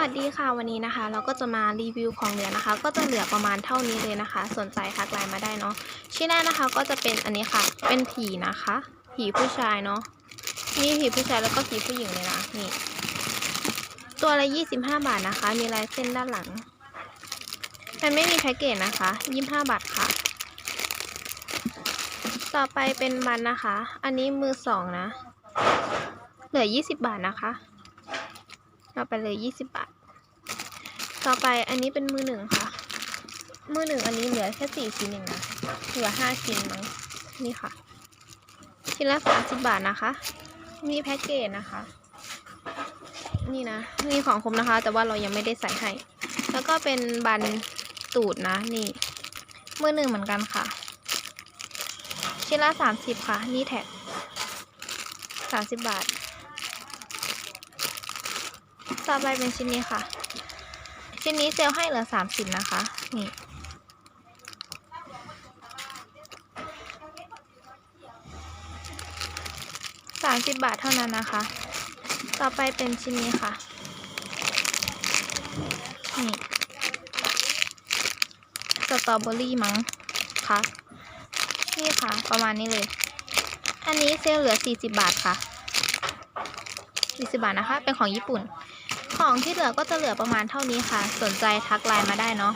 วัสดีค่ะวันนี้นะคะ เราก็จะมารีวิวของเหลือนะคะ ก็จะเหลือประมาณเท่านี้เลยนะคะ สนใจทักไลน์มาได้เนาะชิ้นแรกนะคะก็จะเป็นอันนี้ค่ะ เป็นผีนะคะ ผีผู้ชายเนาะมีผีผู้ชายแล้วก็ผีผู้หญิงเลยนะนี่ตัวละ25 บาทนะคะ มีลายเส้นด้านหลังมันไม่มีแพ็กเกจนะคะ25บาทค่ะ ต่อไปเป็นบันนะคะ อันนี้มือสองนะ เหลือ 20 บาทนะคะ เอาไปเลยยี่สิบบาท ต่อไปอันนี้เป็นมือหนึ่งค่ะ มือหนึ่งอันนี้เหลือแค่สี่ชิ้นเองนะ เหลือห้าชิ้นมั้ง นี่ค่ะ ชิ้นละสามสิบบาทนะคะ มีแพ็กเกจนะคะ นี่นะ มีของคมนะคะ แต่ว่าเรายังไม่ได้ใส่ให้ แล้วก็เป็นบันตูดนะ นี่ มือหนึ่งเหมือนกันค่ะ ชิ้นละสามสิบค่ะ นี่แท็กสามสิบบาท ต่อไปเป็นชิ้นนี้ค่ะ ชิ้นนี้เซลให้เหลือสามสิบนะคะ นี่ สามสิบบาทเท่านั้นนะคะ ต่อไปเป็นชิ้นนี้ค่ะ นี่ สตรอเบอรี่มั้งคะนี่ค่ะ ประมาณนี้เลย อันนี้เซลเหลือสี่สิบบาทค่ะ40บาทนะคะ เป็นของญี่ปุ่น ของที่เหลือก็จะเหลือประมาณเท่านี้ค่ะ สนใจทักไลน์มาได้เนาะ